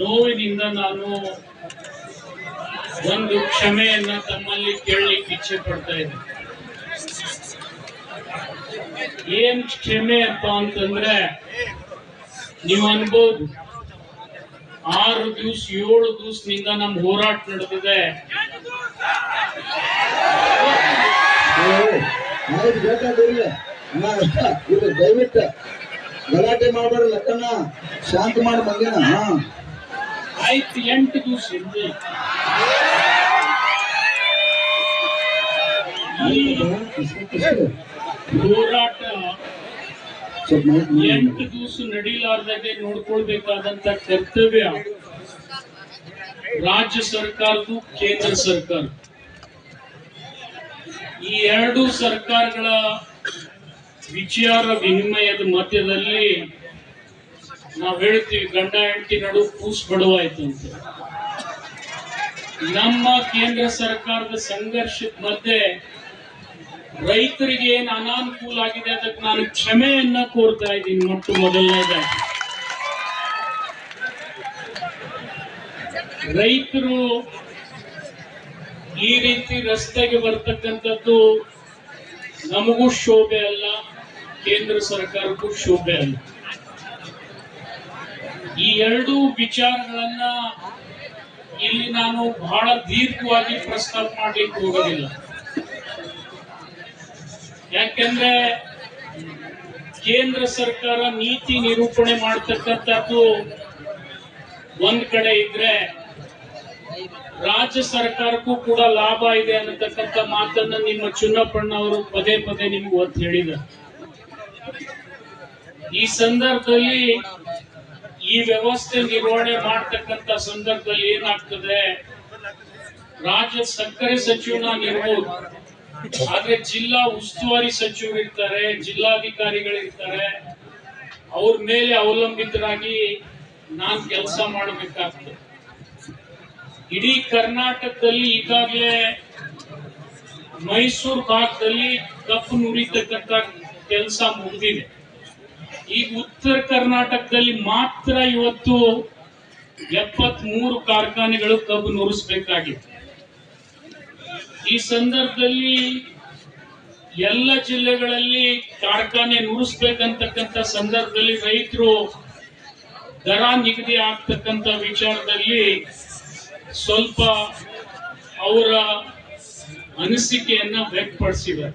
ನೋವಿನಿಂದ ನಾನು ಒಂದು ಕ್ಷಮೆಯನ್ನ ತಮ್ಮಲ್ಲಿ ಕೇಳಲಿಕ್ಕೆ ಇಚ್ಛೆ ಪಡ್ತಾ ಇದ್ದೆ. ಏನ್ ಕ್ಷಮೆ ಅಪ್ಪ ಅಂತಂದ್ರೆ ನೀವು ಅನ್ಬೋದು, ಆರು ದಿವ್ಸ, ಏಳು ದಿವ್ಸನಿಂದ ನಮ್ ಹೋರಾಟ ನಡೆದಿದೆ. ದಯವಿಟ್ಟು ಗಲಾಟೆ ಮಾಡಬೇಡ ಲಕ್ಕಣ್ಣ. ಶಾಂತ ಮಾಡಿ ಹಾ. ಆಯ್ತು, ಎಂಟು ದಿವ್ಸ ಹೋರಾಟ. ಎಂಟು ದಿವಸ ನಡೀಲಾರ್ದಾಗೆ ನೋಡ್ಕೊಳ್ಬೇಕಾದಂತ ಕರ್ತವ್ಯ ರಾಜ್ಯ ಸರ್ಕಾರದ್ದು, ಕೇಂದ್ರ ಸರ್ಕಾರ ಈ ಎರಡು ಸರ್ಕಾರಗಳ ವಿಚಾರ ವಿನಿಮಯದ ಮಧ್ಯದಲ್ಲಿ ನಾವ್ ಹೇಳ್ತೀವಿ, ಗಂಡ, ಹೆಂಡತಿ ನಡು ಕೂಸ್ ಬಡವಾಯ್ತು ಅಂತ. ನಮ್ಮ ಕೇಂದ್ರ ಸರ್ಕಾರದ ಸಂಘರ್ಷದ ಮಧ್ಯೆ ರೈತರಿಗೆ ಏನ್ ಅನಾನುಕೂಲ ಆಗಿದೆ ಅದಕ್ಕೆ ನಾನು ಕ್ಷಮೆಯನ್ನ ಕೋರ್ತಾ ಇದ್ದೀನಿ ಮೊಟ್ಟು ಮೊದಲನೇದಾಗಿ. ರೈತರು ಈ ರೀತಿ ರಸ್ತೆಗೆ ಬರ್ತಕ್ಕಂಥದ್ದು ನಮಗೂ ಶೋಭೆ ಅಲ್ಲ. ಕೇಂದ್ರ ಸರ್ಕಾರಕ್ಕೂ ಶೋಭೆ ಅಲ್ಲ. ಈ ಎರಡು ವಿಚಾರಗಳನ್ನ ಇಲ್ಲಿ ನಾನು ಬಹಳ ದೀರ್ಘವಾಗಿ ಪ್ರಸ್ತಾಪ ಮಾಡಲಿಕ್ಕೆ ಹೋಗೋದಿಲ್ಲ. ಯಾಕೆಂದ್ರೆ ಕೇಂದ್ರ ಸರ್ಕಾರ ನೀತಿ ನಿರೂಪಣೆ ಮಾಡ್ತಕ್ಕಂಥದ್ದು ಒಂದ್ ಕಡೆ ಇದ್ರೆ ರಾಜ್ಯ ಸರ್ಕಾರಕ್ಕೂ ಕೂಡ ಲಾಭ ಇದೆ ಅನ್ನತಕ್ಕಂಥ ಮಾತನ್ನ ನಿಮ್ಮ ಚುನ್ನಪ್ಪಣ್ಣ ಅವರು ಪದೇ ಪದೇ ನಿಮ್ಗೆ ಒತ್ತು ಹೇಳಿದ್ದಾರೆ. ಈ ಸಂದರ್ಭದಲ್ಲಿ ಈ ವ್ಯವಸ್ಥೆ ನಿರ್ವಹಣೆ ಮಾಡ್ತಕ್ಕಂಥ ಸಂದರ್ಭದಲ್ಲಿ ಏನಾಗ್ತದೆ? ರಾಜ್ಯ ಸಕ್ಕರೆ ಸಚಿವನಾಗಿರ್ಬೋದು ಆದ್ರೆ ಜಿಲ್ಲಾ ಉಸ್ತುವಾರಿ ಸಚಿವರಿರ್ತಾರೆ ಜಿಲ್ಲಾಧಿಕಾರಿಗಳಿರ್ತಾರೆ. ಅವ್ರ ಮೇಲೆ ಅವಲಂಬಿತರಾಗಿ ನಾನ್ ಕೆಲಸ ಮಾಡಬೇಕಾಗ್ತದೆ. ಇಡೀ ಕರ್ನಾಟಕದಲ್ಲಿ ಈಗಾಗಲೇ ಮೈಸೂರು ಭಾಗದಲ್ಲಿ ಕಪ್ಪು ನುರಿತಕ್ಕಂತ ಕೆಲಸ ಮುಗಿದಿದೆ. ಈ ಉತ್ತರ ಕರ್ನಾಟಕದಲ್ಲಿ ಮಾತ್ರ ಇವತ್ತು ಎಪ್ಪತ್ ಮೂರು ಕಾರ್ಖಾನೆಗಳು ಕಬ್ಬು ನುರಿಸಬೇಕಾಗಿತ್ತು ಈ ಸಂದರ್ಭದಲ್ಲಿ ಎಲ್ಲ ಜಿಲ್ಲೆಗಳಲ್ಲಿ ಕಾರ್ಖಾನೆ ನುರಿಸ್ಬೇಕಂತಕ್ಕಂಥ ಸಂದರ್ಭದಲ್ಲಿ ರೈತರು ದರ ನಿಗದಿ ಆಗ್ತಕ್ಕಂಥ ವಿಚಾರದಲ್ಲಿ ಸ್ವಲ್ಪ ಅವರ ಅನಿಸಿಕೆಯನ್ನ ವ್ಯಕ್ತಪಡಿಸಿದ್ದಾರೆ.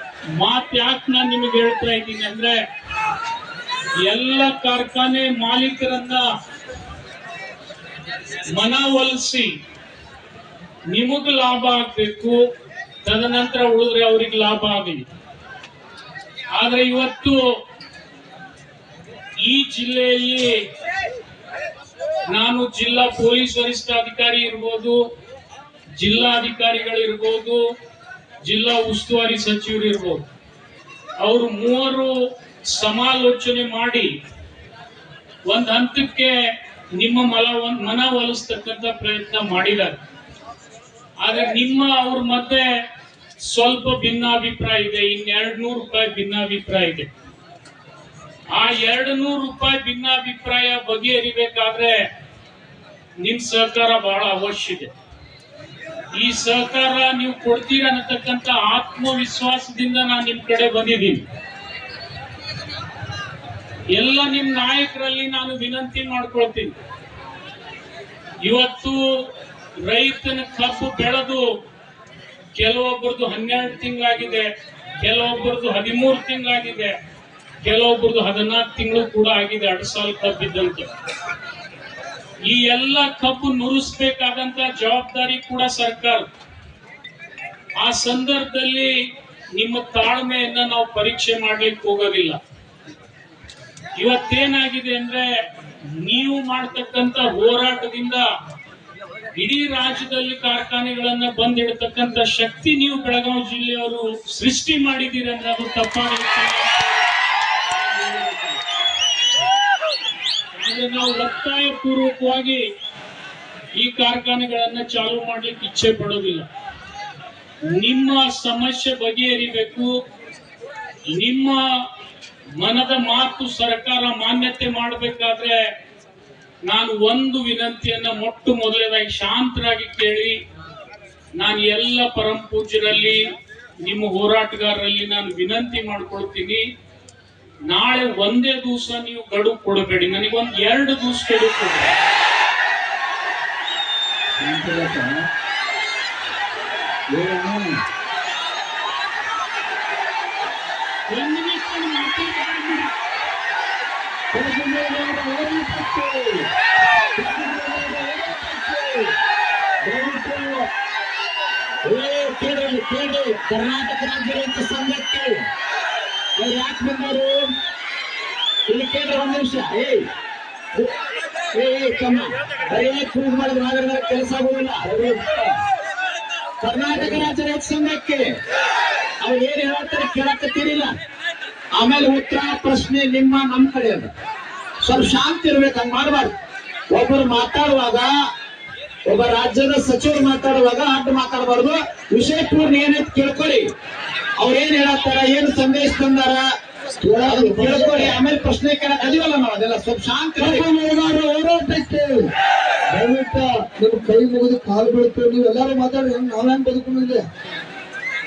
ಮಾತ್ ಯಾಕೆ ನಾನು ನಿಮಗೆ ಹೇಳ್ತಾ ಇದ್ದೀನಿ ಅಂದ್ರೆ ಎಲ್ಲ ಕಾರ್ಖಾನೆ ಮಾಲೀಕರನ್ನ ಮನವೊಲಿಸಿ ನಿಮಗ್ ಲಾಭ ಆಗ್ಬೇಕು, ತದನಂತರ ಉಳಿದ್ರೆ ಅವ್ರಿಗೆ ಲಾಭ ಆಗಲಿ. ಆದ್ರೆ ಇವತ್ತು ಈ ಜಿಲ್ಲೆಯಲ್ಲಿ ನಾನು ಜಿಲ್ಲಾ ಪೊಲೀಸ್ ವರಿಷ್ಠಾಧಿಕಾರಿ ಇರ್ಬೋದು, ಜಿಲ್ಲಾಧಿಕಾರಿಗಳಿರ್ಬೋದು ಜಿಲ್ಲಾ ಉಸ್ತುವಾರಿ ಸಚಿವರು ಇರ್ಬೋದು. ಅವರು ಮೂವರು ಸಮಾಲೋಚನೆ ಮಾಡಿ ಒಂದ್ ಹಂತಕ್ಕೆ ನಿಮ್ಮ ಮಲ ಮನ ಒಲಿಸ್ತಕ್ಕಂಥ ಪ್ರಯತ್ನ ಮಾಡಿದ್ದಾರೆ. ಆದ್ರೆ ನಿಮ್ಮ ಅವ್ರ ಮಧ್ಯೆ ಸ್ವಲ್ಪ ಭಿನ್ನಾಭಿಪ್ರಾಯ ಇದೆ ಇನ್ ಎರಡ್ ನೂರು ರೂಪಾಯಿ ಭಿನ್ನಾಭಿಪ್ರಾಯ ಇದೆ. ಆ ಎರಡು ನೂರು ರೂಪಾಯಿ ಭಿನ್ನಾಭಿಪ್ರಾಯ ಬಗೆಹರಿಬೇಕಾದ್ರೆ ನಿಮ್ ಸಹಕಾರ ಬಹಳ ಅವಶ್ಯ ಇದೆ. ಈ ಸಹಕಾರ ನೀವು ಕೊಡ್ತೀರ ಅನ್ನತಕ್ಕಂಥ ಆತ್ಮವಿಶ್ವಾಸದಿಂದ ನಾನು ನಿಮ್ ಕಡೆ ಬಂದಿದ್ದೀನಿ. ಎಲ್ಲ ನಿಮ್ ನಾಯಕರಲ್ಲಿ ನಾನು ವಿನಂತಿ ಮಾಡ್ಕೊಳ್ತೀನಿ. ಇವತ್ತು ರೈತನ ಕಬ್ಬು ಬೆಳೆದು ಕೆಲವೊಬ್ಬರದು ಹನ್ನೆರಡು ತಿಂಗಳಾಗಿದೆ ಕೆಲವೊಬ್ಬರದು ಹದಿಮೂರು ತಿಂಗಳಾಗಿದೆ ಕೆಲವೊಬ್ಬರದು ಹದಿನಾಲ್ಕು ತಿಂಗಳು ಕೂಡ ಆಗಿದೆ, ಎರಡು ಸಾಲ ಕಬ್ಬಿದ್ದಂತೆ ಈ ಎಲ್ಲ ಕಬ್ಬು ನುರಿಸಬೇಕಾದಂತ ಜವಾಬ್ದಾರಿ ಕೂಡ ಸರ್ಕಾರ. ಆ ಸಂದರ್ಭದಲ್ಲಿ ನಿಮ್ಮ ತಾಳ್ಮೆಯನ್ನ ನಾವು ಪರೀಕ್ಷೆ ಮಾಡ್ಲಿಕ್ಕೆ ಹೋಗೋದಿಲ್ಲ. ಇವತ್ತೇನಾಗಿದೆ ಅಂದ್ರೆ ನೀವು ಮಾಡ್ತಕ್ಕಂತ ಹೋರಾಟದಿಂದ ಇಡೀ ರಾಜ್ಯದಲ್ಲಿ ಕಾರ್ಖಾನೆಗಳನ್ನ ಬಂದಿಡತಕ್ಕಂತ ಶಕ್ತಿ ನೀವು ಬೆಳಗಾವಿ ಜಿಲ್ಲೆಯವರು ಸೃಷ್ಟಿ ಮಾಡಿದೀರ ಅಂದ್ರೆ ಅದು ತಪ್ಪಾಗುತ್ತೆ ಆದ್ರೆ ನಾವು ಒತ್ತಾಯ ಪೂರ್ವಕವಾಗಿ ಈ ಕಾರ್ಖಾನೆಗಳನ್ನ ಚಾಲೂ ಮಾಡ್ಲಿಕ್ಕೆ ಇಚ್ಛೆ ಪಡೋದಿಲ್ಲ. ನಿಮ್ಮ ಸಮಸ್ಯೆ ಬಗೆಹರಿಬೇಕು. ನಿಮ್ಮ ಮನದ ಮಾತು ಸರ್ಕಾರ ಮಾನ್ಯತೆ ಮಾಡಬೇಕಾದ್ರೆ ನಾನು ಒಂದು ವಿನಂತಿಯನ್ನ ಮೊಟ್ಟ ಮೊದಲನೇದಾಗಿ ಶಾಂತರಾಗಿ ಕೇಳಿ, ನಾನು ಎಲ್ಲ ಪರಂ ಪೂಜ್ಯರಲ್ಲಿ, ನಿಮ್ಮ ಹೋರಾಟಗಾರರಲ್ಲಿ ನಾನು ವಿನಂತಿ ಮಾಡ್ಕೊಳ್ತೀನಿ. ನಾಳೆ ಒಂದೇ ದಿವಸ ನೀವು ಗಡುವು ಕೊಡಬೇಡಿ. ನನಗೊಂದು ಎರಡು ದಿವಸ ಗಡುವು ಕೊಡಿ. ಕರ್ನಾಟಕ ರಾಜ್ಯ ರೈತ ಸಂಘಕ್ಕೆ ಅವ್ರು ಯಾಕೆ ಇಲ್ಲಿ ಕೇಳ್ರಿ ಒಂದ್ ನಿಮಿಷ. ಏಯ್ ಕ್ರೂಸ್ ಮಾಡಿದ್ರೆ ಆದ್ರೆ ಕೆಲಸ ಕರ್ನಾಟಕ ರಾಜ್ಯ ರೈತ ಸಂಘಕ್ಕೆ ಅವ್ರು ಏನ್ ಹೇಳ್ತಾರೆ ಕೇಳಕತ್ತೀರಿಲ್ಲ. ಆಮೇಲೆ ಉತ್ತರ ಪ್ರಶ್ನೆ ನಿಮ್ಮ, ನಮ್ ಕಡೆ ಅದು. ಸ್ವಲ್ಪ ಶಾಂತಿ ಇರ್ಬೇಕು, ಹಂಗ ಮಾಡಬಾರ್ದು. ಒಬ್ಬರು ಮಾತಾಡುವಾಗ, ಒಬ್ಬ ರಾಜ್ಯದ ಸಚಿವರು ಮಾತಾಡುವಾಗ ಅಡ್ಡ ಮಾತಾಡಬಾರ್ದು. ವಿಷಯ ಪೂರ್ಣ ಏನೈತಿ ಕೇಳ್ಕೊಳ್ಳಿ. ಅವ್ರ ಏನ್ ಹೇಳತ್ತಾರ? ಏನ್ ಸಂದೇಶ ತಂದಾರ? ಕೇಳ್ಕೊಳ್ಳಿ ಆಮೇಲೆ ಪ್ರಶ್ನೆ ಕೇಳಕ್ ಅದಿವಲ್ಲ ನಾವು. ಅದೆಲ್ಲ ಸ್ವಲ್ಪ ಶಾಂತಿ ಹೋರಾಟಕ್ಕೆ ದಯವಿಟ್ಟು ನಿಮ್ ಕೈ ಮುಗಿದು ಕಾಲು ಬೀಳ್ತೀವಿ ನೀವು ಎಲ್ಲಾರು ಮಾತಾಡಿ. ಹೆಂಗ್ ನಾವ್ ಹೆಂಗ್ ಬದುಕೊಂಡಿದ್ದೆ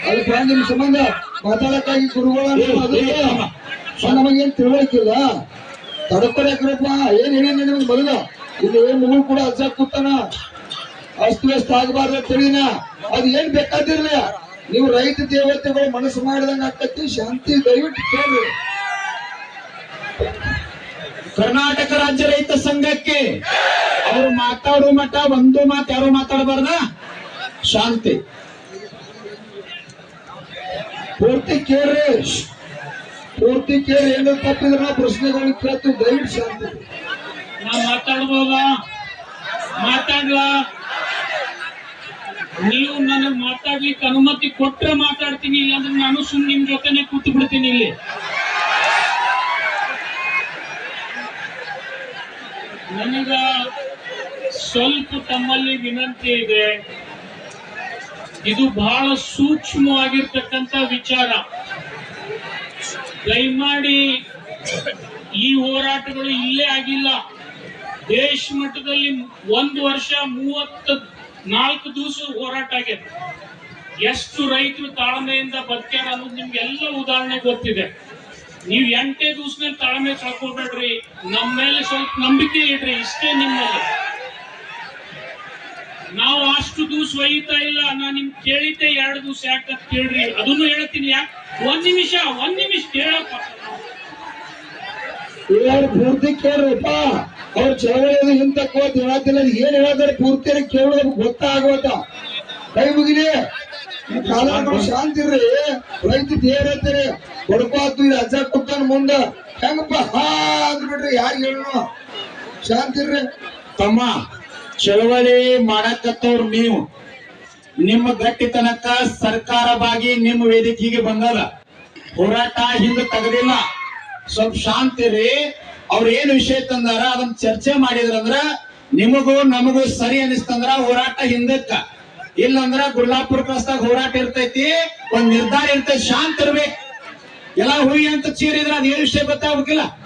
ಅದಕ್ಕೆ ನಿಮ್ ಸಂಬಂಧ. ಮಾತಾಡಕ್ಕಾಗಿ ಗುರುಗಳ ನಮಗೇನ್ ತಿಳುವಳಿಕಿಲ್ಲ? ತಡ್ಕೊಳಕ್ರಪ್ಪ ಏನ್ ಹೇಳಿ ನಿಮ್ಗೆ ಬರಲ್ಲ ಇಲ್ಲಿ ಏನ್ ಮಗಳು ಕೂಡ ಅಜ್ಜ ಕೂತಾನ? ಅಸ್ತವ್ಯಸ್ತ ಆಗಬಾರ್ದು ತಿಳಿನ ಅದ್ ಏನ್ ಬೇಕಾದಿರ್ಲ ನೀವು ರೈತ ದೇವತೆಗಳು ಮನಸ್ಸು ಮಾಡಿದಂಗ ಆಗ್ತೈತಿ ಶಾಂತಿ ದಯವಿಟ್ಟು ಕೇಳಿ ಕರ್ನಾಟಕ ರಾಜ್ಯ ರೈತ ಸಂಘಕ್ಕೆ ಅವರು ಮಾತಾಡೋ ಮಟ್ಟ ಒಂದು ಮಾತು ಯಾರು ಮಾತಾಡಬಾರ್ದ? ಶಾಂತಿ. ಪೂರ್ತಿ ಕೇಳ್ರಿ. ಪೂರ್ತಿ ಕೇಳಿ ಏನು ತಪ್ಪಿದ್ರೆ ನಾವು ಪ್ರಶ್ನೆಗಳನ್ನ ಕೇಳ್ತೀವಿ ದಯವಿಟ್ಟು ಶಾಂತಿ. ನಾ ಮಾತಾಡ್ಬೋದ? ಮಾತಾಡ್ಲ? ನೀವು ನನಗೆ ಮಾತಾಡ್ಲಿಕ್ಕೆ ಅನುಮತಿ ಕೊಟ್ಟರೆ ಮಾತಾಡ್ತೀನಿ, ಇಲ್ಲಾಂದ್ರೆ ನಾನು ಸುಮ್ಮನೆ ನಿಮ್ ಜೊತೆನೆ ಕೂತು ಬಿಡ್ತೀನಿ ಇಲ್ಲಿ. ನನಗ ಸ್ವಲ್ಪ ತಮ್ಮಲ್ಲಿ ವಿನಂತಿ ಇದೆ. ಇದು ಬಹಳ ಸೂಕ್ಷ್ಮವಾಗಿರ್ತಕ್ಕಂಥ ವಿಚಾರ. ದಯಮಾಡಿ ಈ ಹೋರಾಟಗಳು ಇಲ್ಲೇ ಆಗಿಲ್ಲ. ದೇಶ ಮಟ್ಟದಲ್ಲಿ ಒಂದು ವರ್ಷ ಮೂವತ್ತ ನಾಲ್ಕು ದಿವಸ ಹೋರಾಟ ಆಗ್ಯದ ಎಷ್ಟು ರೈತರು ತಾಳ್ಮೆಯಿಂದ ಬದುಕ್ಯಾರ ಅನ್ನೋದು ನಿಮ್ಗೆಲ್ಲ ಉದಾಹರಣೆ ಗೊತ್ತಿದೆ. ನೀವು ಎಂಟೇ ದಿವಸದಲ್ಲಿ ತಾಳ್ಮೆ ಕಳ್ಕೊಬೇಡ್ರಿ ನಮ್ಮ ಮೇಲೆ ಸ್ವಲ್ಪ ನಂಬಿಕೆ ಇಡ್ರಿ, ಇಷ್ಟೇ ನಿಮ್ಮಲ್ಲಿ. ನಾವು ಅಷ್ಟು ದಿವಸ ಒಯ್ತಾ ಇಲ್ಲ, ನಾ ನಿಮ್ ಕೇಳಿದ್ದೆ ಎರಡು ದಿವಸ ಯಾಕಂತ ಕೇಳ್ರಿ. ಅದನ್ನು ಹೇಳ್ತೀನಿ ಯಾಕೆ ಒಂದ್ ನಿಮಿಷ ಒಂದ್ ನಿಮಿಷ ಕೇಳಪ್ಪ. ಪೂರ್ತಿ ಕೇಳ್ರಪ್ಪ? ಅವ್ರ ಚಳವಳಿ ಇಂತ ಕೋತ್ ಹೇಳತ್ತಿಲ್ಲ, ಅದ್ ಏನ್ ಹೇಳಾದ್ರೆ ಪೂರ್ತಿ ಕೇಳೋದು ಗೊತ್ತಾಗೋತ ಕೈ ಮುಗಿಲಿ. ಕಾಲ ಶಾಂತಿ ಇರ್ರಿ. ರೈತ ದೇವರತ್ತೀರಿ ಹೊಡ್ಕೋತು ಇಲ್ಲಿ, ಅಜ್ಜ ಕುತ್ತಾನ ಮುಂದ ಹೆಂಗಪ್ಪ ಹಾ ಅಂದ್ಬಿಟ್ರಿ ಯಾರು ಹೇಳೋಣ ಶಾಂತಿ ಇರ್ರಿ. ತಮ್ಮ, ಚಳವಳಿ ಮಾಡಾಕತ್ತವ್ರು ನೀವು. ನಿಮ್ಮ ಗಟ್ಟಿತನಕ್ಕ ಸರ್ಕಾರವಾಗಿ ನಿಮ್ಮ ವೇದಿಕೆಗೆ ಬಂದದ. ಹೋರಾಟ ಹಿಂದೆ ತೆಗದಿಲ್ಲ. ಸ್ವಲ್ಪ ಶಾಂತಿ ರೀ ಅವ್ರ ಏನ್ ವಿಷಯ ತಂದಾರ, ಅದನ್ನ ಚರ್ಚೆ ಮಾಡಿದ್ರಂದ್ರ ನಿಮಗೂ ನಮಗೂ ಸರಿ ಅನಿಸ್ತಂದ್ರ ಹೋರಾಟ ಹಿಂದಕ್ಕ. ಇಲ್ಲಂದ್ರ ಗುರ್ಲಾಪುರ ಕಸ್ದಾಗ ಹೋರಾಟ ಇರ್ತೈತಿ, ಒಂದ್ ನಿರ್ಧಾರ ಇರ್ತೈತಿ, ಶಾಂತ ಇರ್ಬೇಕು. ಎಲ್ಲ ಹುಯಿ ಅಂತ ಚೀರಿದ್ರ ಅದೇನ್ ವಿಷಯ ಗೊತ್ತಾಗ್ಬೇಕಿಲ್ಲ.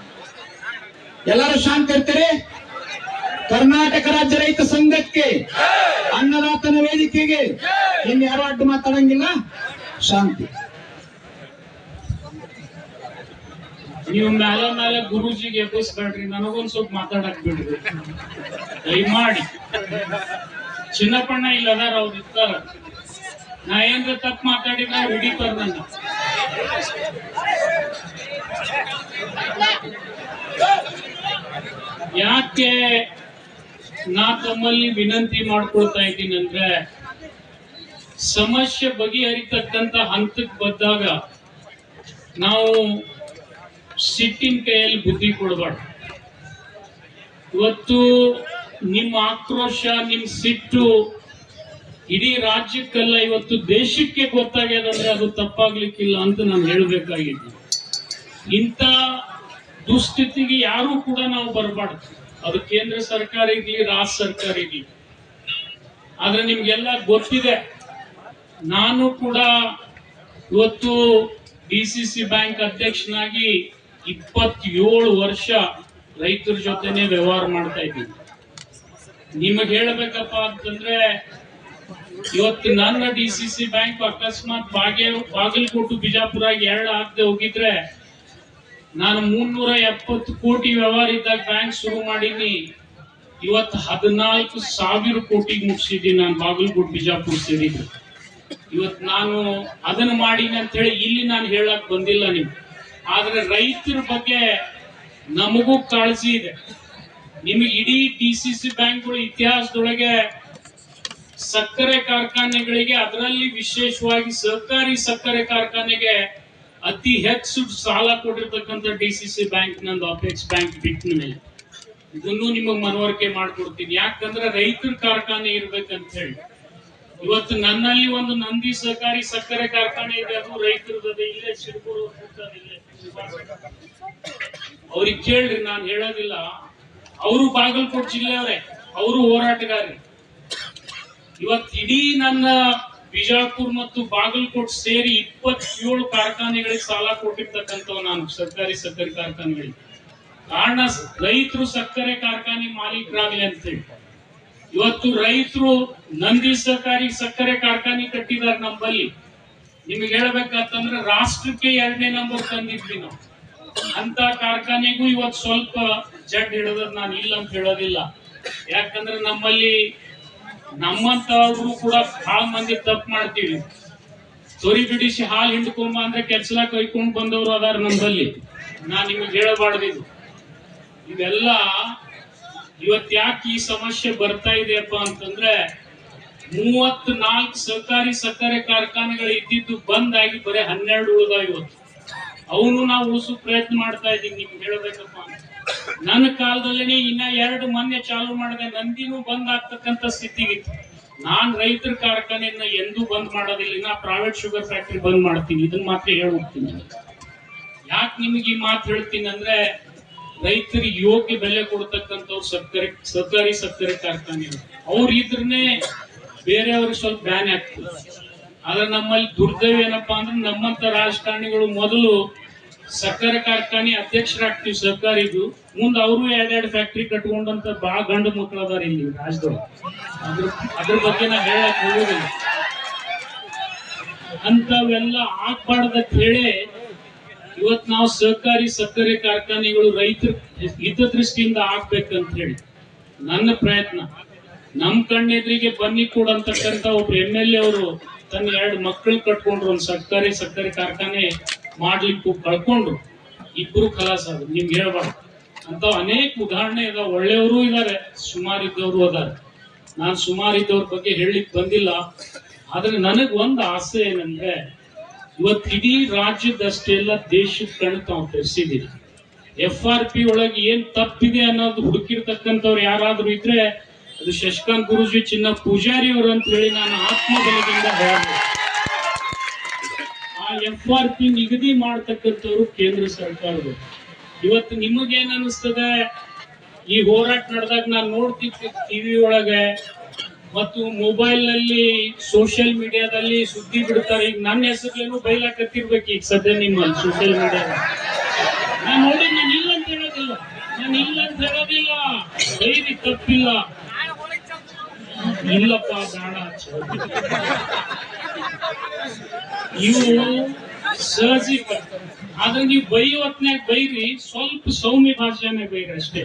ಎಲ್ಲಾರು ಶಾಂತ ಇರ್ತೀರಿ? ಕರ್ನಾಟಕ ರಾಜ್ಯ ರೈತ ಸಂಘಕ್ಕೆ, ಅನ್ನದಾತನ ವೇದಿಕೆಗೆ, ಇನ್ ಯಾರು ಅಡ್ಡ ಮಾತಾಡಂಗಿಲ್ಲ? ಶಾಂತಿ. ನೀವು ಮೇಲೆ ಮೇಲೆ ಗುರುಜಿಗೆ ಎಬ್ಬಿಸ್ಬೇಡ್ರಿ ನನಗೊಂದ್ ಸ್ವಲ್ಪ ಮಾತಾಡಕ್ ಬಿಡ್ರಿ. ದಯಮಾಡಿ. ಚಿನ್ನಪ್ಪಣ್ಣ ಇಲ್ಲ ಅದಾರ ಅವ್ರು ಇರ್ತಾರ. ನಾ ಏನ್ರ ತಪ್ಪು ಮಾತಾಡಿದ್ರೆ ಹಿಡಿತಾರ ನನ್ನ. ಯಾಕೆ ನಾ ತಮ್ಮಲ್ಲಿ ವಿನಂತಿ ಮಾಡ್ಕೊಳ್ತಾ ಇದ್ದೀನಿ ಅಂದ್ರೆ, ಸಮಸ್ಯೆ ಬಗೆಹರಿತಕ್ಕಂತ ಹಂತಕ್ಕೆ ಬಂದಾಗ ನಾವು ಸಿಟ್ಟಿನ ಕೈಯಲ್ಲಿ ಬುದ್ಧಿ ಕೊಡಬಾರ್ದು. ಇವತ್ತು ನಿಮ್ಮ ಆಕ್ರೋಶ, ನಿಮ್ಮ ಸಿಟ್ಟು ಇಡೀ ರಾಜ್ಯಕ್ಕಲ್ಲ ಇವತ್ತು ದೇಶಕ್ಕೆ ಗೊತ್ತಾಗ್ಯದಂದ್ರೆ ಅದು ತಪ್ಪಾಗ್ಲಿಕ್ಕಿಲ್ಲ ಅಂತ ನಾನು ಹೇಳಬೇಕಾಗಿತ್ತು ಇಂಥ ದುಸ್ಥಿತಿಗೆ ಯಾರು ಕೂಡ ನಾವು ಬರಬಾರ್ದು. ಅದು ಕೇಂದ್ರ ಸರ್ಕಾರ ಇರಲಿ ರಾಜ್ಯ ಸರ್ಕಾರ ಇರಲಿ ಆದ್ರೆ ನಿಮ್ಗೆಲ್ಲ ಗೊತ್ತಿದೆ, ನಾನು ಕೂಡ ಇವತ್ತು ಡಿ ಸಿ ಸಿ ಬ್ಯಾಂಕ್ ಅಧ್ಯಕ್ಷನಾಗಿ ಇಪ್ಪತ್ತೇಳು ವರ್ಷ ರೈತರ ಜೊತೆನೆ ವ್ಯವಹಾರ ಮಾಡ್ತಾ ಇದ್ದೀನಿ ನಿಮಗೆ ಹೇಳಬೇಕಪ್ಪ ಅಂತಂದ್ರೆ, ಇವತ್ತು ನನ್ನ ಡಿ ಸಿ ಸಿ ಬ್ಯಾಂಕ್ ಅಕಸ್ಮಾತ್ ಬಾಗೆ, ಬಾಗಲಕೋಟು, ಬಿಜಾಪುರ ಎರಡು ಆಗದೆ ಹೋಗಿದ್ರೆ, ನಾನು ಮುನ್ನೂರ ಎಪ್ಪತ್ತು ಕೋಟಿ ವ್ಯವಹಾರ ಇದ್ದಾಗ ಬ್ಯಾಂಕ್ ಶುರು ಮಾಡೀನಿ ಇವತ್ತು ಹದಿನಾಲ್ಕು ಸಾವಿರ ಕೋಟಿಗೆ ಮುಗಿಸಿದ್ದೀನಿ ನಾನು ಬಾಗಲಕೋಟೆ, ಬಿಜಾಪುರ ಸೇರಿದ್ದು. ಇವತ್ತು ನಾನು ಅದನ್ನ ಮಾಡೀನಿ ಅಂತ ಹೇಳಿ ಇಲ್ಲಿ ನಾನು ಹೇಳಕ್ ಬಂದಿಲ್ಲ ನಿಮ್ಗೆ. ಆದ್ರೆ ರೈತರ ಬಗ್ಗೆ ನಮಗೂ ಕಾಳಜಿ ಇದೆ. ನಿಮಗೆ ಇಡೀ ಡಿ ಸಿ ಸಿ ಬ್ಯಾಂಕ್ಗಳ ಇತಿಹಾಸದೊಳಗೆ ಸಕ್ಕರೆ ಕಾರ್ಖಾನೆಗಳಿಗೆ ಅದರಲ್ಲಿ ವಿಶೇಷವಾಗಿ ಸಹಕಾರಿ ಸಕ್ಕರೆ ಕಾರ್ಖಾನೆಗೆ ಅತಿ ಹೆಚ್ಚು ಸಾಲ ಕೊಟ್ಟಿರ್ತಕ್ಕಂಥ ಡಿ ಸಿ ಸಿ ಬ್ಯಾಂಕ್ ನಂದು ಅಪೆಕ್ಸ್ ಬ್ಯಾಂಕ್ ಬಿಟ್ಟ ಮೇಲೆ. ಇದನ್ನು ನಿಮಗೆ ಮನವರಿಕೆ ಮಾಡ್ಕೊಡ್ತೀನಿ. ಯಾಕಂದ್ರೆ ರೈತರ ಕಾರ್ಖಾನೆ ಇರ್ಬೇಕಂತ ಹೇಳಿ. ಇವತ್ತು ನನ್ನಲ್ಲಿ ಒಂದು ನಂದಿ ಸಹಕಾರಿ ಸಕ್ಕರೆ ಕಾರ್ಖಾನೆ ಇದೆ, ಅದು ರೈತರದ್ದು ಇಲ್ಲೇ ಶಿರಪುರ ಅವ್ರಿಗೆ ಕೇಳ್ರಿ, ನಾನು ಹೇಳೋದಿಲ್ಲ. ಅವರು ಬಾಗಲಕೋಟೆ ಜಿಲ್ಲೆಯವರೇ, ಅವರು ಹೋರಾಟಗಾರಿ ಇವತ್ತು ಇಡೀ ನನ್ನ ಬಿಜಾಪುರ್ ಮತ್ತು ಬಾಗಲ್ಕೋಟ್ ಸೇರಿ ಇಪ್ಪತ್ತೇಳು ಕಾರ್ಖಾನೆಗಳಿಗೆ ಸಾಲ ಕೊಟ್ಟಿರ್ತಕ್ಕಂಥವು ನಾನು, ಸರ್ಕಾರಿ ಸಕ್ಕರೆ ಕಾರ್ಖಾನೆಗಳಿಗೆ. ಕಾರಣ, ರೈತರು ಸಕ್ಕರೆ ಕಾರ್ಖಾನೆ ಮಾಲಿಕ್ರಾಗ್ಲಿ ಅಂತ ಹೇಳಿ ಇವತ್ತು ರೈತರು ನಂದಿ ಸರ್ಕಾರಿ ಸಕ್ಕರೆ ಕಾರ್ಖಾನೆ ಕಟ್ಟಿದ್ದಾರೆ ನಮ್ಮಲ್ಲಿ. ನಿಮ್ಗೆ ಹೇಳ್ಬೇಕಂತಂದ್ರೆ ರಾಷ್ಟ್ರಕ್ಕೆ ಎರಡನೇ ನಂಬರ್ ತಂದಿದ್ವಿ ನಾವು. ಅಂತ ಕಾರ್ಖಾನೆಗೂ ಇವತ್ತು ಸ್ವಲ್ಪ ಜಡ್ ಹಿಡಿದ್ರೆ ನಾನು ಇಲ್ಲ ಅಂತ ಹೇಳೋದಿಲ್ಲ. ಯಾಕಂದ್ರೆ ನಮ್ಮಲ್ಲಿ ನಮ್ಮಂತವ್ರು ಕೂಡ ಬಹಳ ಮಂದಿ ತಪ್ಪು ಮಾಡ್ತೀವಿ. ತೊರಿ ಬಿಡಿಸಿ ಹಾಲು ಹಿಂಡ್ಕೊಂಬ ಅಂದ್ರೆ ಕೆಲ್ಸಲ ಕೈಕೊಂಡ್ ಬಂದವರು ಅದಾರ ನಮ್ಮಲ್ಲಿ ನಾ ನಿಮಗೆ ಹೇಳಬಾರ್ದಿದ್ದು ಇವೆಲ್ಲ ಇವತ್ ಯಾಕೆ ಈ ಸಮಸ್ಯೆ ಬರ್ತಾ ಇದೆಯಪ್ಪ ಅಂತಂದ್ರೆ ಮೂವತ್ ಸರ್ಕಾರಿ ಸಕ್ಕರೆ ಕಾರ್ಖಾನೆಗಳು ಇದ್ದಿದ್ದು ಬಂದಾಗಿ ಬರೀ ಹನ್ನೆರಡು ಉಳಿದಾವ ಇವತ್ತು. ಅವನು ನಾವು ಉಳಿಸು ಪ್ರಯತ್ನ ಮಾಡ್ತಾ ಇದ್ದೀವಿ ನಿಮ್ಗೆ ಹೇಳಬೇಕಪ್ಪ. ನನ್ನ ಕಾಲದಲ್ಲೇ ಇನ್ನ ಎರಡು ಮೊನ್ನೆ ಚಾಲು ಮಾಡಿದೆ, ನಂದಿನೂ ಬಂದ್ ಆಗ್ತಕ್ಕಂತ ಸ್ಥಿತಿಗಿತ್ತು. ನಾನ್ ರೈತರ ಕಾರ್ಖಾನೆಯನ್ನ ಎಂದೂ ಬಂದ್ ಮಾಡೋದಿಲ್ಲ ನಾ ಪ್ರೈವೇಟ್ ಶುಗರ್ ಫ್ಯಾಕ್ಟರಿ ಬಂದ್ ಮಾಡ್ತೀನಿ ಇದನ್ನ ಮಾತ್ರ ಹೋಗ್ತೀನಿ ಯಾಕೆ ನಿಮಗೆ ಈ ಮಾತು ಹೇಳ್ತೀನಿ ಅಂದ್ರೆ, ರೈತರಿಗೆ ಯೋಗ್ಯ ಬೆಲೆ ಕೊಡ್ತಕ್ಕಂಥವ್ರು ಸಕ್ಕರೆ ಸರ್ಕಾರಿ ಸಕ್ಕರೆ ಕಾರ್ಖಾನೆ ಅವ್ರು ಇದ್ರನ್ನೇ ಬೇರೆಯವ್ರಿಗೆ ಸ್ವಲ್ಪ ಬ್ಯಾನ್ ಆಗ್ತದೆ. ಆದ್ರೆ ನಮ್ಮಲ್ಲಿ ದುರ್ದೈವ ಏನಪ್ಪಾ ಅಂದ್ರೆ ನಮ್ಮಂತ ರಾಜಕಾರಣಿಗಳು ಮೊದಲು ಸಕ್ಕರೆ ಕಾರ್ಖಾನೆ ಅಧ್ಯಕ್ಷರಾಗ್ತೀವಿ ಸರ್ಕಾರಿದು ಮುಂದೆ ಅವರು ಎರಡೆರಡು ಫ್ಯಾಕ್ಟ್ರಿ ಕಟ್ಕೊಂಡಂತ ಬಾ ಗಂಡು ಮಕ್ಕಳು ಅದಾರ ಇಲ್ಲಿ ರಾಜ್ಯದೊಳಗೆ ಅದ್ರ ಅದ್ರ ಬಗ್ಗೆ ನಾ ಹೇಳಕ್ ಹೋಗೋದಿಲ್ಲ. ಅಂತವೆಲ್ಲ ಆಗ್ಬಾರ್ದಂತ ಹೇಳಿ ಇವತ್ ನಾವು ಸಹಕಾರಿ ಸಕ್ಕರೆ ಕಾರ್ಖಾನೆಗಳು ರೈತರ ಹಿತದೃಷ್ಟಿಯಿಂದ ಆಗ್ಬೇಕಂತ ಹೇಳಿ. ನನ್ನ ಪ್ರಯತ್ನ. ನಮ್ ಕಣ್ಣೆದ್ರಿಗೆ ಬನ್ನಿ ಕೊಡಂತಕ್ಕಂತ ಒಬ್ರು ಎಂ ಎಲ್ ಎ ಅವರು ತನ್ನ ಎರಡು ಮಕ್ಕಳು ಕಟ್ಕೊಂಡ್ರು ಒಂದು ಸರ್ಕಾರಿ ಸಕ್ಕರೆ ಕಾರ್ಖಾನೆ ಮಾಡ್ಲಿಕ್ಕೂ ಕಳ್ಕೊಂಡ್ರು ಇಬ್ರು ಕಲಾಸ ನಿಮ್ಗೆ ಹೇಳ್ಬಾರ್ದು. ಅಂತ ಅನೇಕ ಉದಾಹರಣೆ ಇದಾವೆ ಒಳ್ಳೆಯವರು ಇದ್ದಾರೆ ಸುಮಾರು ಇದ್ದವರು ಅದಾರೆ. ನಾನು ಸುಮಾರು ಇದ್ದವ್ರ ಬಗ್ಗೆ ಹೇಳಲಿಕ್ಕೆ ಬಂದಿಲ್ಲ. ಆದ್ರೆ ನನಗ್ ಒಂದು ಆಸೆ ಏನಂದ್ರೆ, ಇವತ್ತು ಇಡೀ ರಾಜ್ಯದಷ್ಟೇ ಎಲ್ಲ ದೇಶದ ಕಣ್ಣು ತಾವು ತರಿಸಿದ್ದೀರಿ ಎಫ್ ಆರ್ ಪಿ ಒಳಗೆ ಏನ್ ತಪ್ಪಿದೆ ಅನ್ನೋದು ಹುಡುಕಿರ್ತಕ್ಕಂಥವ್ರು ಯಾರಾದ್ರೂ ಇದ್ರೆ ಅದು ಶಶಿಕಾಂತ್ ಗುರುಜಿ ಚಿನ್ನ ಪೂಜಾರಿ ಅವರು ಅಂತ ಹೇಳಿ ನಾನು ಆತ್ಮಬಲದಿಂದ ಹೇಳಬಹುದು ಆ ಎಫ್ ಆರ್ ಪಿ ನಿಗದಿ ಮಾಡ್ತಕ್ಕಂಥವ್ರು ಕೇಂದ್ರ ಸರ್ಕಾರದವರು. ಇವತ್ತು ನಿಮಗೇನ್ ಅನಿಸ್ತದೆ? ಈ ಹೋರಾಟ ನಡೆದಾಗ ನಾನು ನೋಡ್ತಿದ್ದೆ ಟಿವಿ ಒಳಗೆ. ಮತ್ತು ಮೊಬೈಲ್ನಲ್ಲಿ ಸೋಷಿಯಲ್ ಮೀಡಿಯಾದಲ್ಲಿ ಸುದ್ದಿ ಬಿಡ್ತಾರೆ. ಈಗ ನನ್ನ ಹೆಸರಲ್ಲೇನು ಬೈಲಾಕತ್ತಿರ್ಬೇಕು ಈಗ ಸದ್ಯ ನಿಮ್ಮಲ್ಲಿ ಸೋಷಿಯಲ್ ಮೀಡಿಯಾ ನಾನು ನೋಡಿ ನಾನು ಇಲ್ಲ ಅಂತ ಹೇಳೋದಿಲ್ಲ. ನಾನು ಇಲ್ಲ ಅಂತ ಹೇಳೋದಿಲ್ಲ. ಡೈರಿ ತಪ್ಪಿಲ್ಲ. ಇಲ್ಲಪ್ಪ, ಬೇಡ ಇವು ಸಹಜಿಕ ಆದ್ರೆ ನೀವು ಬೈ ಬೈರಿ, ಸ್ವಲ್ಪ ಸೌಮ್ಯ ಭಾಷೆನೇ ಬೈರಿ ಅಷ್ಟೇ.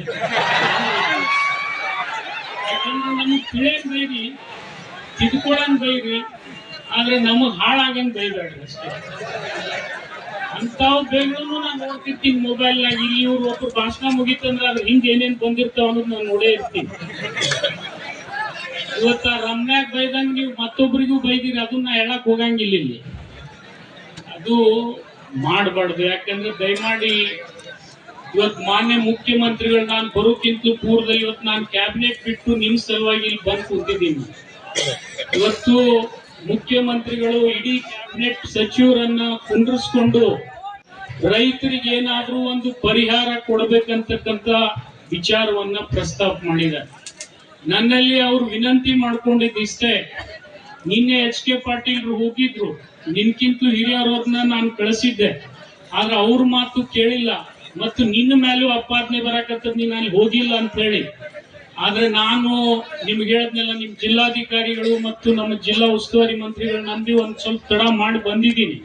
ಯಾಕಂದ್ರೆ ನಮಗ್ ತಿಳಿಯಂಗ್ ಬೈರಿ ತಿದ್ಕೊಳಂಗ್ ಬೈರಿ, ಆದ್ರೆ ನಮಗ್ ಹಾಳಾಗಂಗ್ ಬೈಬೇಡ್ರಿ ಅಷ್ಟೇ. ಅಂತಾವ್ ಬೇಗನು ನಾನು ನೋಡ್ತಿರ್ತೀನಿ ಮೊಬೈಲ್ ನಾಗ ಇಲ್ಲಿ ಇವ್ರು ಒಬ್ರು ಭಾಷಣ ಮುಗಿತಂದ್ರೆ ಅದ್ರ ಹಿಂದ್ ಏನೇನ್ ಬಂದಿರ್ತಾವ ಅನ್ನೋದು ನಾನು ನೋಡೇ ಇರ್ತೀನಿ. ಇವತ್ತ ರಮ್ಯಾಗ ಬೈದಂಗ ನೀವು ಮತ್ತೊಬ್ಬರಿಗೂ ಬೈದಿರಿ, ಅದನ್ನ ಹೇಳಕ್ ಹೋಗಂಗಿಲ್ಲ ಇಲ್ಲಿ. ಅದು ಮಾಡಬಾರ್ದು, ಯಾಕಂದ್ರೆ ದಯಮಾಡಿ ಇವತ್ತು ಮಾನ್ಯ ಮುಖ್ಯಮಂತ್ರಿಗಳು ನಾನು ಬರೋಕ್ಕಿಂತ ಪೂರ್ವದಲ್ಲಿ ಇವತ್ತು ನಾನು ಕ್ಯಾಬಿನೆಟ್ ಬಿಟ್ಟು ನಿಮ್ ಸಲುವಾಗಿ ಇಲ್ಲಿ ಬಂದು ಕೂತಿದ್ದೀನಿ. ಇವತ್ತು ಮುಖ್ಯಮಂತ್ರಿಗಳು ಇಡೀ ಕ್ಯಾಬಿನೆಟ್ ಸಚಿವರನ್ನ ಕುಂಡ್ರಿಸ್ಕೊಂಡು ರೈತರಿಗೆ ಏನಾದ್ರೂ ಒಂದು ಪರಿಹಾರ ಕೊಡಬೇಕಂತಕ್ಕಂತ ವಿಚಾರವನ್ನ ಪ್ರಸ್ತಾಪ ಮಾಡಿದ್ದಾರೆ. ನನ್ನಲ್ಲಿ ಅವ್ರು ವಿನಂತಿ ಮಾಡ್ಕೊಂಡಿದ್ದಿಷ್ಟೇ. ನಿನ್ನೆ ಎಚ್ ಕೆ ಪಾಟೀಲ್ ಹೋಗಿದ್ರು. ನಿನ್ಕಿಂತ ಹಿರಿಯರವ್ರನ್ನ ನಾನು ಕಳಿಸಿದ್ದೆ. ಆದ್ರೆ ಅವ್ರ ಮಾತು ಕೇಳಿಲ್ಲ. ಮತ್ತು ನಿನ್ನ ಮೇಲೂ ಅಪಾದನೆ ಬರಕತ್ತದ್ ನೀನ್ ಅಲ್ಲಿ ಹೋಗಿಲ್ಲ ಅಂತ ಹೇಳಿ. ಆದ್ರೆ ನಾನು ನಿಮ್ಗೆ ಹೇಳದ್ನೆಲ್ಲ, ನಿಮ್ ಜಿಲ್ಲಾಧಿಕಾರಿಗಳು ಮತ್ತು ನಮ್ಮ ಜಿಲ್ಲಾ ಉಸ್ತುವಾರಿ ಮಂತ್ರಿಗಳು ನಂಬಿ ಒಂದ್ ಸ್ವಲ್ಪ ತಡ ಮಾಡಿ ಬಂದಿದ್ದೀನಿ.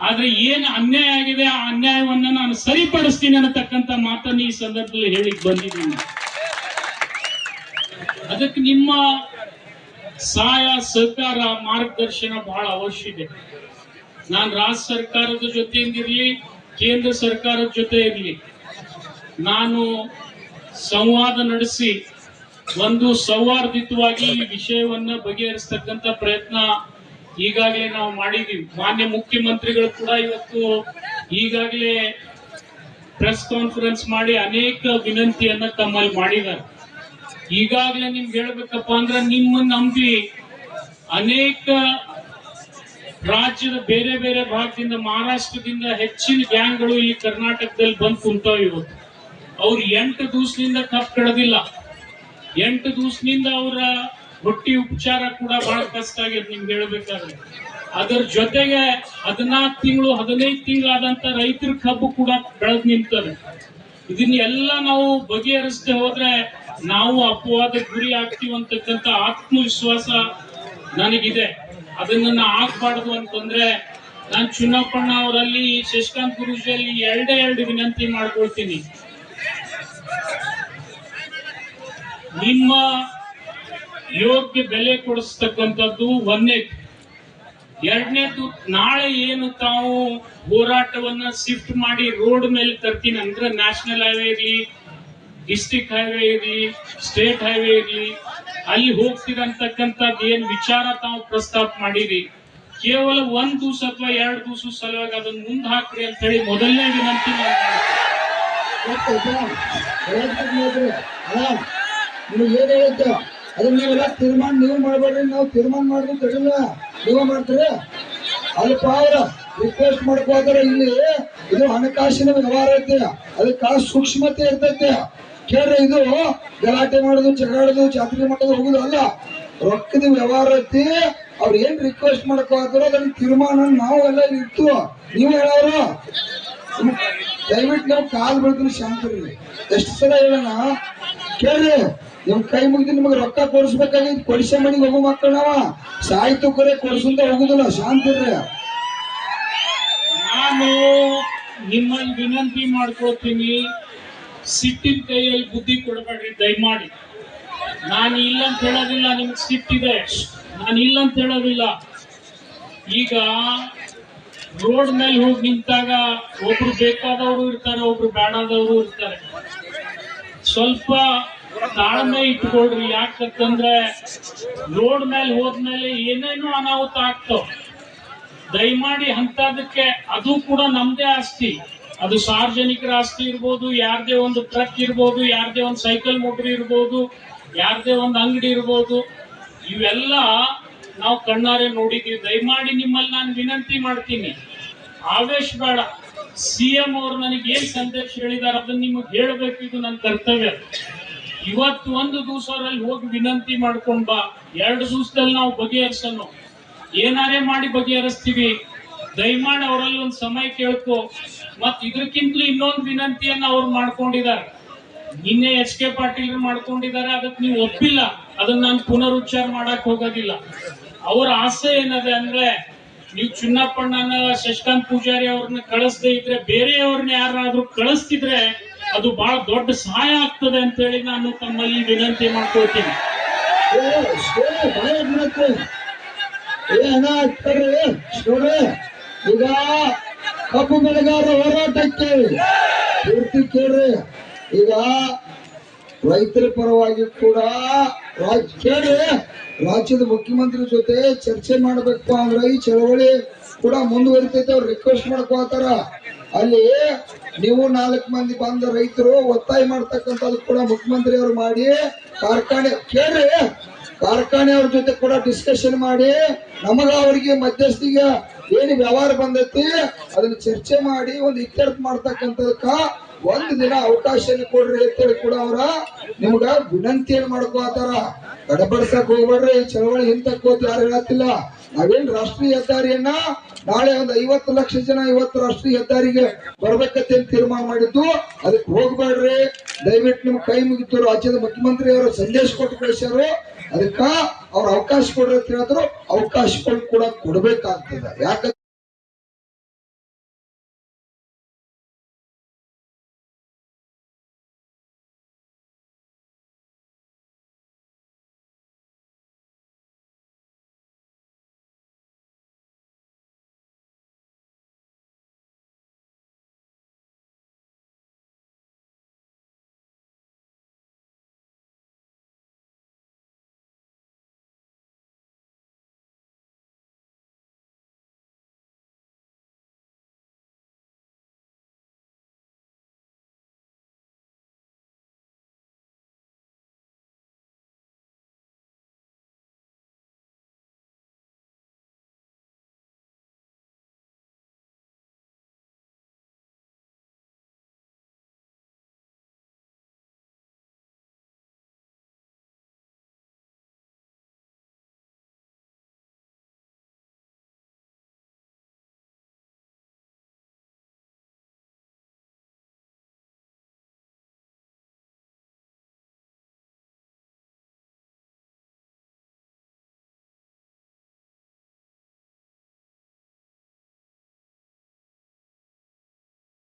ಆದ್ರೆ ಏನ್ ಅನ್ಯಾಯ ಆಗಿದೆ ಆ ಅನ್ಯಾಯವನ್ನ ನಾನು ಸರಿಪಡಿಸ್ತೀನಿ ಅನ್ನತಕ್ಕಂತ ಮಾತನ್ನ ಈ ಸಂದರ್ಭದಲ್ಲಿ ಹೇಳಿಕ್ ಬಂದಿದ್ದೀನಿ. ಅದಕ್ಕೆ ನಿಮ್ಮ ಸಹಾಯ, ಸಹಕಾರ, ಮಾರ್ಗದರ್ಶನ ಬಹಳ ಅವಶ್ಯ ಇದೆ. ನಾನು ರಾಜ್ಯ ಸರ್ಕಾರದ ಜೊತೆಯಿಂದಿರಲಿ ಕೇಂದ್ರ ಸರ್ಕಾರದ ಜೊತೆ ಇರಲಿ ನಾನು ಸಂವಾದ ನಡೆಸಿ ಒಂದು ಸೌಹಾರ್ದಿತವಾಗಿ ಈ ವಿಷಯವನ್ನ ಬಗೆಹರಿಸ್ತಕ್ಕಂಥ ಪ್ರಯತ್ನ ಈಗಾಗಲೇ ನಾವು ಮಾಡಿದೀವಿ. ಮಾನ್ಯ ಮುಖ್ಯಮಂತ್ರಿಗಳು ಕೂಡ ಇವತ್ತು ಈಗಾಗಲೇ ಪ್ರೆಸ್ ಕಾನ್ಫರೆನ್ಸ್ ಮಾಡಿ ಅನೇಕ ವಿನಂತಿಯನ್ನ ತಮ್ಮಲ್ಲಿ ಮಾಡಿದ್ದಾರೆ. ಈಗಾಗಲೇ ನಿಮ್ಗೆ ಹೇಳ್ಬೇಕಪ್ಪ ಅಂದ್ರೆ ನಿಮ್ಮ ನಂಬಿ ಅನೇಕ ರಾಜ್ಯದ ಬೇರೆ ಬೇರೆ ಭಾಗದಿಂದ, ಮಹಾರಾಷ್ಟ್ರದಿಂದ ಹೆಚ್ಚಿನ ಗ್ಯಾಂಗ್ಗಳು ಇಲ್ಲಿ ಕರ್ನಾಟಕದಲ್ಲಿ ಬಂದು ಕುಂತಾವ ಇವತ್ತು ಅವ್ರು ಎಂಟು ದಿವಸದಿಂದ ಕಪ್ ಕಡದಿಲ್ಲ. ಎಂಟು ದಿವಸದಿಂದ ಅವರ ಹೊಟ್ಟಿ ಉಪಚಾರ ಕೂಡ ಬಹಳ ಕಷ್ಟ ಆಗಿದೆ ನಿಮ್ಗೆ ಹೇಳ್ಬೇಕಾದ್ರೆ. ಅದರ ಜೊತೆಗೆ ಹದಿನಾಲ್ಕು ತಿಂಗಳು, ಹದಿನೈದು ತಿಂಗಳಾದಂತ ರೈತರ ಕಬ್ಬು ಕೂಡ ಬೆಳೆದ್ ನಿಂತದೆ ಇದನ್ನೆಲ್ಲ ನಾವು ಬಗೆಹರಿಸದೆ ಹೋದ್ರೆ ನಾವು ಅಪವಾದ ಗುರಿ ಆಗ್ತೀವಿ ಅಂತಕ್ಕಂತ ಆತ್ಮವಿಶ್ವಾಸ ನನಗಿದೆ. ಅದನ್ನ ನಾ ಆಗ್ಬಾರ್ದು ಅಂತಂದ್ರೆ ನಾನ್ ಚುನ್ನಪ್ಪಣ್ಣ ಅವರಲ್ಲಿ, ಶಶಿಕಾಂತ್ ಗುರುಜಿಯಲ್ಲಿ ಎರಡೇ ಎರಡು ವಿನಂತಿ ಮಾಡ್ಕೊಳ್ತೀನಿ. ನಿಮ್ಮ ಯೋಗ್ಯ ಬೆಲೆ ಕೊಡಿಸ್ತಕ್ಕಂಥದ್ದು ಒಂದೇ ಎರಡನೇದು, ನಾಳೆ ಏನು ತಾವು ಹೋರಾಟವನ್ನ ಶಿಫ್ಟ್ ಮಾಡಿ ರೋಡ್ ಮೇಲೆ ತರ್ತೀನಿ ಅಂದ್ರೆ ನ್ಯಾಷನಲ್ ಹೈವೇ ಇರ್ಲಿ ಡಿಸ್ಟಿಕ್ ಹೈವೇ ಇರಲಿ, ಸ್ಟೇಟ್ ಹೈವೇ ಇರಲಿ, ಅಲ್ಲಿ ಹೋಗ್ತಿರಂತಕ್ಕಂಥದ್ದು ಏನು ವಿಚಾರ ತಾವು ಪ್ರಸ್ತಾಪ ಮಾಡಿರಿ? ಕೇವಲ ಒಂದ್ ದಿವಸ ಅಥವಾ ಎರಡು ದಿವಸ ಸಲುವಾಗಿ ಅದನ್ನ ಮುಂದೆ ಹಾಕ್ರಿ ಅಂತ ಹೇಳಿ ಮೊದಲನೇ ವಿನಂತಿ ಹೇಳುತ್ತೆ ತೀರ್ಮಾನ ನೀವು ಮಾಡಬೇಡ್ರಿ, ನಾವು ತೀರ್ಮಾನ ಮಾಡಿದ್ರು ನೀವು ಮಾಡ್ತೀರಿ? ಅಲ್ಪ ಅವ್ರ ರಿಕ್ವೆಸ್ಟ್ ಮಾಡ್ಕೋತಾರೆ ಇಲ್ಲಿ. ಇದು ಹಣಕಾಸಿನ ವ್ಯವಹಾರ ಐತೆ. ಅದಕ್ಕೆ ಸೂಕ್ಷ್ಮತೆ ಇರ್ತೈತಿ. ಕೇಳ್ರಿ ಇದು. ಗಲಾಟೆ ಮಾಡೋದು ಚಗಾಡುದು ಜಾತ್ರೆ ಮಾಡೋದು ಹೋಗುದು ಅಲ್ಲ. ರೊಕ್ಕದ ವ್ಯವಹಾರ ಐತಿ. ಅವ್ರು ಏನ್ ರಿಕ್ವೆಸ್ಟ್ ಮಾಡ್ಕೋತಾರೋ ಅದನ್ನ ತೀರ್ಮಾನ ನಾವು ಎಲ್ಲ ಇತ್ತು ನೀವು ಹೇಳೋರು. ದಯವಿಟ್ಟು ನಾವು ಕಾಲ್ ಬೆಳೆದ್ರೆ ಶಾಂತಿ ಎಷ್ಟು ಸಲ ಹೇಳೋಣ? ಕೇಳ್ರಿ. ನಿಮ್ ಕೈ ಮುಗಿದು ನಿಮಗೆ ರೊಕ್ಕ ಕೊಡಿಸ್ಬೇಕಾಗಿತ್ತು. ಕೊಡಿಸ ಮನೆಗೆ ಹೋಗೋ ಮಕ್ಕಳು ನಾವ. ಸಾಯ್ತು ಕರೆ, ಕೊಡಿಸುಂತ ಹೋಗುದಿಲ್ಲ. ಶಾಂತಿರ್ರಿ ನಾನು ನಿಮ್ಮಲ್ಲಿ ವಿನಂತಿ ಮಾಡ್ಕೋತೀನಿ. ಸಿಟ್ಟಿನ ಕೈಯಲ್ಲಿ ಬುದ್ಧಿ ಕೊಡಬೇಡ್ರಿ, ದಯಮಾಡಿ. ನಾನು ಇಲ್ಲ ಅಂತ ಹೇಳೋದಿಲ್ಲ, ನಿಮ್ಗೆ ಸಿಟ್ಟಿದೆ ನಾನು ಇಲ್ಲ ಅಂತ ಹೇಳೋದಿಲ್ಲ. ಈಗ ರೋಡ್ ಮೇಲೆ ಹೋಗಿ ನಿಂತಾಗ ಒಬ್ರು ಬೇಕಾದವರು ಇರ್ತಾರೆ, ಒಬ್ರು ಬೇಡಾದವರು ಇರ್ತಾರೆ. ಸ್ವಲ್ಪ ತಾಳ್ಮೆ ಇಟ್ಕೊಳ್ರಿ, ಯಾಕಂತಂದ್ರೆ ರೋಡ್ ಮೇಲೆ ಹೋದ್ಮೇಲೆ ಏನೇನೋ ಅನಾಹುತ ಆಗ್ತಾವ. ದಯಮಾಡಿ ಅಂತದಕ್ಕೆ ಅದು ಕೂಡ ನಮ್ದೇ ಆಸ್ತಿ. ಅದು ಸಾರ್ವಜನಿಕರ ಆಸ್ತಿ ಇರ್ಬೋದು, ಯಾರದೇ ಒಂದು ಟ್ರಕ್ ಇರ್ಬೋದು, ಯಾರದೇ ಒಂದು ಸೈಕಲ್ ಮೋಟರ್ ಇರ್ಬೋದು, ಯಾರದೇ ಒಂದು ಅಂಗಡಿ ಇರ್ಬೋದು, ಇವೆಲ್ಲ ನಾವು ಕಣ್ಣಾರೆ ನೋಡಿದೀವಿ. ದಯಮಾಡಿ ನಿಮ್ಮಲ್ಲಿ ನಾನು ವಿನಂತಿ ಮಾಡ್ತೀನಿ. ಆವೇಶ ಬೇಡ. ಸಿ ಎಂ ಅವ್ರು ನನಗೆ ಏನ್ ಸಂದೇಶ ಹೇಳಿದಾರೆ ಅದನ್ನ ನಿಮಗೆ ಹೇಳಬೇಕು, ಇದು ನನ್ನ ಕರ್ತವ್ಯ. ಇವತ್ತು ಒಂದು ದಿವಸದಲ್ಲಿ ಹೋಗಿ ವಿನಂತಿ ಮಾಡ್ಕೊಂಡ್ ಬಾ. ಎರಡು ದಿವಸದಲ್ಲಿ ನಾವು ಬಗೆಹರಿಸೋಣ. ಏನಾರೇ ಮಾಡಿ ಬಗೆಹರಿಸ್ತೀವಿ. ದಯಮಾಡಿ ಅವರಲ್ಲಿ ಒಂದು ಸಮಯ ಕೇಳ್ಕೊ. ಮತ್ ಇದಕ್ಕಿಂತಲೂ ಇನ್ನೊಂದು ವಿನಂತಿಯನ್ನ ಅವ್ರು ಮಾಡ್ಕೊಂಡಿದ್ದಾರೆ. ನಿನ್ನೆ ಎಚ್ ಕೆ ಪಾಟೀಲ್ ಮಾಡ್ಕೊಂಡಿದ್ದಾರೆ ಅದಕ್ಕೆ ನೀವು ಒಪ್ಪಿಲ್ಲ. ಅದನ್ನ ನಾನು ಪುನರುಚ್ಚಾರ ಮಾಡಕ್ ಹೋಗೋದಿಲ್ಲ. ಅವರ ಆಸೆ ಏನದೆ ಅಂದ್ರೆ, ನೀವು ಚುನ್ನಪ್ಪಣ್ಣನ ಶಶಿಕಾಂತ್ ಪೂಜಾರಿ ಅವ್ರನ್ನ ಕಳಿಸದೇ ಇದ್ರೆ ಬೇರೆಯವ್ರನ್ನ ಯಾರಾದ್ರೂ ಕಳಿಸ್ತಿದ್ರೆ ಅದು ಬಹಳ ದೊಡ್ಡ ಸಹಾಯ ಆಗ್ತದೆ ಅಂತ ಹೇಳಿ ನಾನು ತಮ್ಮಲ್ಲಿ ವಿನಂತಿ ಮಾಡ್ಕೊಳ್ತೀನಿ. ಈಗ ಕಬ್ಬು ಬೆಳೆಗಾರರ ಹೋರಾಟಕ್ಕೆ ಪೂರ್ತಿ ಕೇಳ್ರಿ. ಈಗ ರೈತರ ಪರವಾಗಿ ಕೂಡ ರಾಜ್ ಕೇಳ್ರಿ. ರಾಜ್ಯದ ಮುಖ್ಯಮಂತ್ರಿ ಜೊತೆ ಚರ್ಚೆ ಮಾಡಬೇಕು ಅಂದ್ರೆ ಈ ಚಳವಳಿ ಕೂಡ ಮುಂದುವರಿತೈತೆ. ಅವ್ರು ರಿಕ್ವೆಸ್ಟ್ ಮಾಡ್ಕೋತಾರ ಅಲ್ಲಿ ನೀವು ನಾಲ್ಕು ಮಂದಿ ಬಂದ ರೈತರು ಒತ್ತಾಯ ಮಾಡ್ತಕ್ಕಂಥದ್ದು ಕೂಡ ಮುಖ್ಯಮಂತ್ರಿ ಅವರು ಮಾಡಿ ಕಾರ್ಖಾನೆ ಕೇಳ್ರಿ. ಕಾರ್ಖಾನೆ ಅವ್ರ ಜೊತೆ ಕೂಡ ಡಿಸ್ಕಷನ್ ಮಾಡಿ, ನಮಗ ಅವರಿಗೆ ಮಧ್ಯಸ್ಥಿಗೆ ಏನು ವ್ಯವಹಾರ ಬಂದೈತಿ, ಅದನ್ನ ಚರ್ಚೆ ಮಾಡಿ, ಒಂದು ಇತ್ಯರ್ಥ ಮಾಡ್ತಕ್ಕಂಥದಕ್ಕ ಒಂದು ದಿನ ಅವಕಾಶ ಕೊಡ್ರಿ ಅಂತೇಳಿ ಕೂಡ ಅವ್ರ ನಿಮ್ಗ ವಿನಂತಿಯನ್ನು ಮಾಡ್ಕೋತಾರ ಗಡಬಡ್ಸಕ್ ಹೋಗ್ಬೇಡ್ರಿ ಚಳವಳಿ ಹಿಂತಕ್ಕೋತ ಯಾರು ಹೇಳತ್ತಿಲ್ಲ. ನಾವೇನ್ ರಾಷ್ಟ್ರೀಯ ಹೆದ್ದಾರಿಯನ್ನ ನಾಳೆ ಒಂದು ಐವತ್ತು ಲಕ್ಷ ಜನ ಇವತ್ತು ರಾಷ್ಟ್ರೀಯ ಹೆದ್ದಾರಿಗೆ ಅಂತ ತೀರ್ಮಾನ ಮಾಡಿದ್ದು? ಅದಕ್ಕೆ ಹೋಗ್ಬೇಡ್ರಿ. ದಯವಿಟ್ಟು ನಿಮ್ ಕೈ ಮುಗಿತು ರಾಜ್ಯದ ಮುಖ್ಯಮಂತ್ರಿ ಅವರು ಸಂದೇಶ ಕೊಟ್ಟು ಕಳಿಸ್ಯಾರು. ಅದಕ್ಕ ಅವ್ರ ಅವಕಾಶ ಕೊಡ್ರಿ ಅಂತ ಹೇಳಿದ್ರು, ಅವಕಾಶಗಳು ಕೂಡ ಕೊಡ್ಬೇಕಾಗ್ತದ. ಯಾಕಂದ್ರೆ